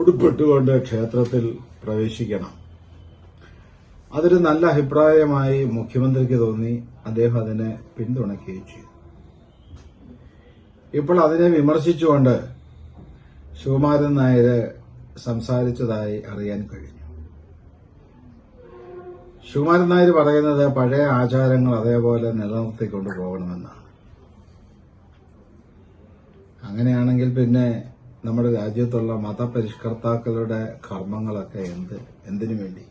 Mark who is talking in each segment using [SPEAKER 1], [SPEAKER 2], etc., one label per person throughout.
[SPEAKER 1] ഉടുപ്പിട്ടുകൊണ്ട് ക്ഷേത്രത്തിൽ പ്രവേശിക്കണം. അതൊരു നല്ല അഭിപ്രായമായി മുഖ്യമന്ത്രിക്ക് തോന്നി. അദ്ദേഹം അതിനെ പിന്തുണയ്ക്കുകയും ചെയ്തു. ഇപ്പോൾ അതിനെ വിമർശിച്ചുകൊണ്ട് ശിവകുമാരൻ നായർ സംസാരിച്ചതായി അറിയാൻ കഴിഞ്ഞു. ശിവകുമാരൻ നായർ പറയുന്നത് പഴയ ആചാരങ്ങൾ അതേപോലെ നിലനിർത്തിക്കൊണ്ട് പോകണമെന്നാണ്. അങ്ങനെയാണെങ്കിൽ പിന്നെ നമ്മുടെ രാജ്യത്തുള്ള മതപരിഷ്കർത്താക്കളുടെ കർമ്മങ്ങളൊക്കെ എന്ത്? എന്തിനു വേണ്ടി?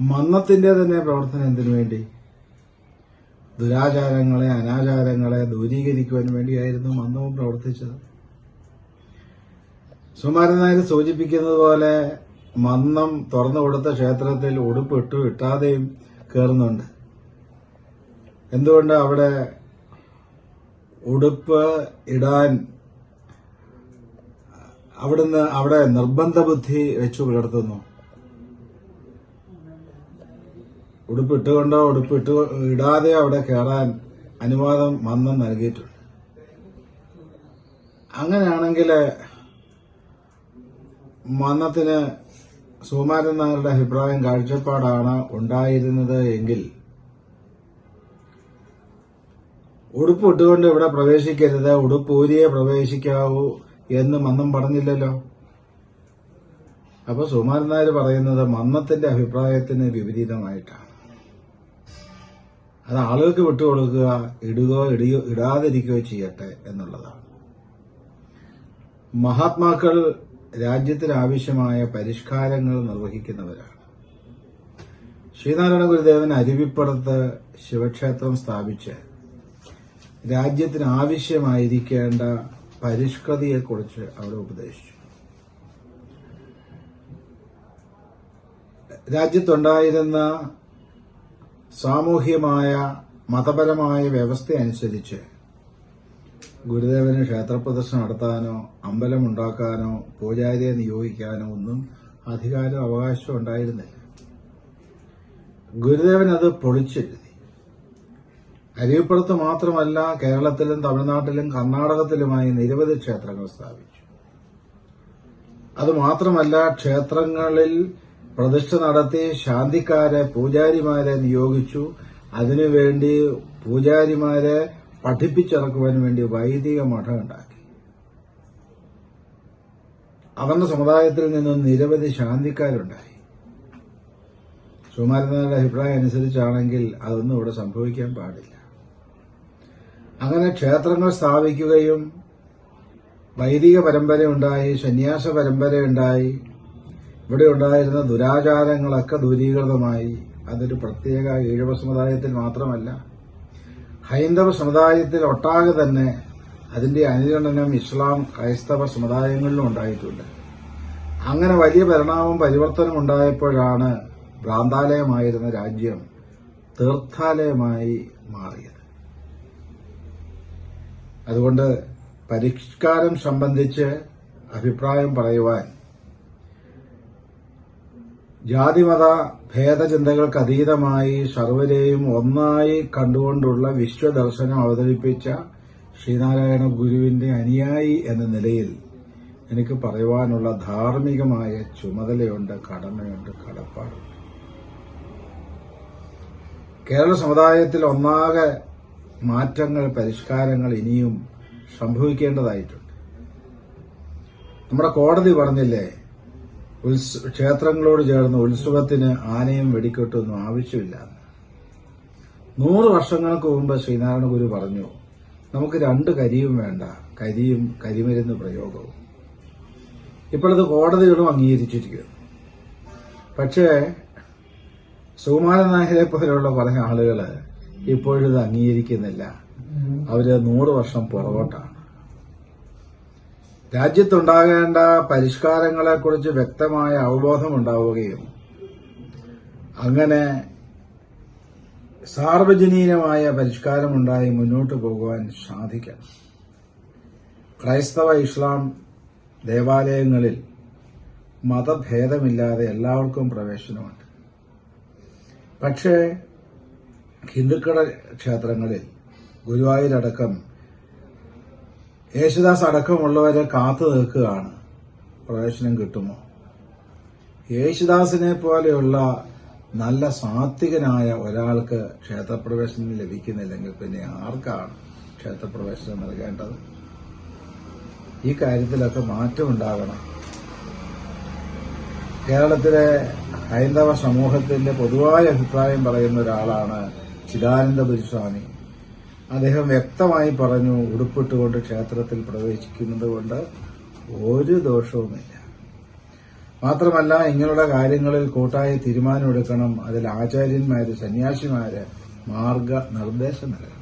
[SPEAKER 1] മന്നത്തിന്റെ തന്നെ പ്രവർത്തനം എന്തിനു വേണ്ടി? ദുരാചാരങ്ങളെ അനാചാരങ്ങളെ ദൂരീകരിക്കുവാൻ വേണ്ടിയായിരുന്നു മന്നവും പ്രവർത്തിച്ചത്. സുമാരൻ നായർ സൂചിപ്പിക്കുന്നത് പോലെ മന്നം തുറന്നു കൊടുത്ത ക്ഷേത്രത്തിൽ ഉടുപ്പ് ഇട്ടു ഇട്ടാതെയും കയറുന്നുണ്ട് എന്തുകൊണ്ട് അവിടെ ഉടുപ്പ് ഇടാൻ അവിടുന്ന് അവിടെ നിർബന്ധ ബുദ്ധി വെച്ചു പുലർത്തുന്നു. ഉടുപ്പ് ഇട്ടുകൊണ്ടോ ഉടുപ്പ് ഇട്ട് ഇടാതെ അവിടെ കയറാൻ അനുവാദം മന്നം നൽകിയിട്ടുണ്ട്. അങ്ങനെയാണെങ്കിൽ മന്നത്തിന് സുകുമാരൻ നായരുടെ അഭിപ്രായം കാഴ്ചപ്പാടാണ് ഉണ്ടായിരുന്നത് എങ്കിൽ ഉടുപ്പ് ഇട്ടുകൊണ്ട് ഇവിടെ പ്രവേശിക്കരുത് ഉടുപ്പ് ഊരിയെ പ്രവേശിക്കാവൂ എന്ന് മന്നം പറഞ്ഞില്ലല്ലോ. അപ്പൊ സുമാരൻ നായർ പറയുന്നത് മന്നത്തിന്റെ അഭിപ്രായത്തിന് വിപരീതമായിട്ടാണ്. അത് ആളുകൾക്ക് വിട്ടുകൊടുക്കുക ഇടുകയോ ഇടിയോ ഇടാതിരിക്കുകയോ ചെയ്യട്ടെ എന്നുള്ളതാണ്. മഹാത്മാക്കൾ രാജ്യത്തിന് ആവശ്യമായ പരിഷ്കാരങ്ങൾ നിർവഹിക്കുന്നവരാണ്. ശ്രീനാരായണ ഗുരുദേവൻ അരുവിപ്പുറത്ത് ശിവക്ഷേത്രം സ്ഥാപിച്ച് രാജ്യത്തിന് ആവശ്യമായിരിക്കേണ്ട പരിഷ്കൃതിയെക്കുറിച്ച് അവിടെ ഉപദേശിച്ചു. രാജ്യത്തുണ്ടായിരുന്ന സാമൂഹ്യമായ മതപരമായ വ്യവസ്ഥ അനുസരിച്ച് ഗുരുദേവന് ക്ഷേത്രപ്രദർശനം നടത്താനോ അമ്പലമുണ്ടാക്കാനോ പൂജാരിയെ നിയോഗിക്കാനോ ഒന്നും അധികാരം അവകാശം ഉണ്ടായിരുന്നില്ല. ഗുരുദേവൻ അത് പൊളിച്ചെഴുതി. അരിയപ്പുറത്ത് മാത്രമല്ല കേരളത്തിലും തമിഴ്നാട്ടിലും കർണാടകത്തിലുമായി നിരവധി ക്ഷേത്രങ്ങൾ സ്ഥാപിച്ചു. അത് മാത്രമല്ല ക്ഷേത്രങ്ങളിൽ പ്രതിഷ്ഠ നടത്തി ശാന്തിക്കാരെ പൂജാരിമാരെ നിയോഗിച്ചു. അതിനുവേണ്ടി പൂജാരിമാരെ പഠിപ്പിച്ചിറക്കുവാൻ വേണ്ടി വൈദിക മഠം ഉണ്ടാക്കി. അവന്റെ സമുദായത്തിൽ നിന്നും നിരവധി ശാന്തിക്കാരുണ്ടായി. സുകുമാരനാഥന്റെ അഭിപ്രായം അനുസരിച്ചാണെങ്കിൽ അതൊന്നും ഇവിടെ സംഭവിക്കാൻ പാടില്ല. അങ്ങനെ ക്ഷേത്രങ്ങൾ സ്ഥാപിക്കുകയും വൈദിക പരമ്പരയുണ്ടായി സന്യാസ പരമ്പരയുണ്ടായി ഇവിടെ ഉണ്ടായിരുന്ന ദുരാചാരങ്ങളൊക്കെ ദൂരീകൃതമായി. അതൊരു പ്രത്യേക ഈഴവ സമുദായത്തിൽ മാത്രമല്ല. ഹൈന്ദവ സമുദായത്തിൽ ഒട്ടാകെ തന്നെ അതിന്റെ അനുഗണനം ഇസ്ലാം ക്രൈസ്തവ സമുദായങ്ങളിലും ഉണ്ടായിട്ടുണ്ട്. അങ്ങനെ വലിയ പരിണാമം പരിവർത്തനം ഉണ്ടായപ്പോഴാണ് ഭ്രാന്താലയമായിരുന്ന രാജ്യം തീർത്ഥാലയമായി മാറിയത്. അതുകൊണ്ട് പരിഷ്കാരം സംബന്ധിച്ച് അഭിപ്രായം പറയുവാൻ ജാതിമത ഭേദചിന്തകൾക്ക് അതീതമായി സർവരെയും ഒന്നായി കണ്ടുകൊണ്ടുള്ള വിശ്വദർശനം അവതരിപ്പിച്ച ശ്രീനാരായണ ഗുരുവിന്റെ അനുയായി എന്ന നിലയിൽ എനിക്ക് പറയുവാനുള്ള ധാർമ്മികമായ ചുമതലയുണ്ട് കടമയുണ്ട് കടപ്പാടുണ്ട്. കേരള സമുദായത്തിൽ ഒന്നാകെ മാറ്റങ്ങൾ പരിഷ്കാരങ്ങൾ ഇനിയും സംഭവിക്കേണ്ടതായിട്ടുണ്ട്. നമ്മുടെ കോടതി പറഞ്ഞില്ലേ ഉത്സ ക്ഷേത്രങ്ങളോട് ചേർന്ന് ഉത്സവത്തിന് ആനയും വെടിക്കെട്ടൊന്നും ആവശ്യമില്ല നൂറ് വർഷങ്ങൾക്ക് മുമ്പ് ശ്രീനാരായണ ഗുരു പറഞ്ഞു നമുക്ക് രണ്ട് കരിയും വേണ്ട കരിയും കരിമരുന്ന് പ്രയോഗവും. ഇപ്പോഴത് കോടതികളും അംഗീകരിച്ചിരിക്കുന്നു. പക്ഷേ സുകുമാരൻ പോലെയുള്ള കുറെ ആളുകൾ ഇപ്പോഴിത് അംഗീകരിക്കുന്നില്ല. അവർ നൂറ് വർഷം പുറകോട്ടാണ്. രാജ്യത്തുണ്ടാകേണ്ട പരിഷ്കാരങ്ങളെക്കുറിച്ച് വ്യക്തമായ അവബോധമുണ്ടാവുകയും അങ്ങനെ സാർവജനീനമായ പരിഷ്കാരമുണ്ടായി മുന്നോട്ട് പോകുവാൻ സാധിക്കണം. ക്രൈസ്തവ ഇസ്ലാം ദേവാലയങ്ങളിൽ മതഭേദമില്ലാതെ എല്ലാവർക്കും പ്രവേശനമുണ്ട്. പക്ഷേ ഹിന്ദുക്കളുടെ ക്ഷേത്രങ്ങളിൽ ഗുരുവായൂരടക്കം യേശുദാസ് അടക്കമുള്ളവരെ കാത്തു നിൽക്കുകയാണ്. പ്രവേശനം കിട്ടുമോ? യേശുദാസിനെ പോലെയുള്ള നല്ല സാത്വികനായ ഒരാൾക്ക് ക്ഷേത്രപ്രവേശനം ലഭിക്കുന്നില്ലെങ്കിൽ പിന്നെ ആർക്കാണ് ക്ഷേത്രപ്രവേശനം നൽകേണ്ടത്? ഈ കാര്യത്തിലൊക്കെ മാറ്റമുണ്ടാകണം കേരളത്തിലെ ഹൈന്ദവ സമൂഹത്തിന്റെ പൊതുവായ അഭിപ്രായം പറയുന്ന ഒരാളാണ് ചിദാനന്ദപുരി സ്വാമി അദ്ദേഹം വ്യക്തമായി പറഞ്ഞു ഉടുപ്പിട്ടുകൊണ്ട് ക്ഷേത്രത്തിൽ പ്രവേശിക്കുന്നത് കൊണ്ട് ഒരു ദോഷവുമില്ല. മാത്രമല്ല ഇങ്ങനെയുള്ള കാര്യങ്ങളിൽ കൂട്ടായി തീരുമാനമെടുക്കണം. അതിൽ ആചാര്യന്മാര് സന്യാസിമാര് മാർഗ നിർദ്ദേശം നൽകണം.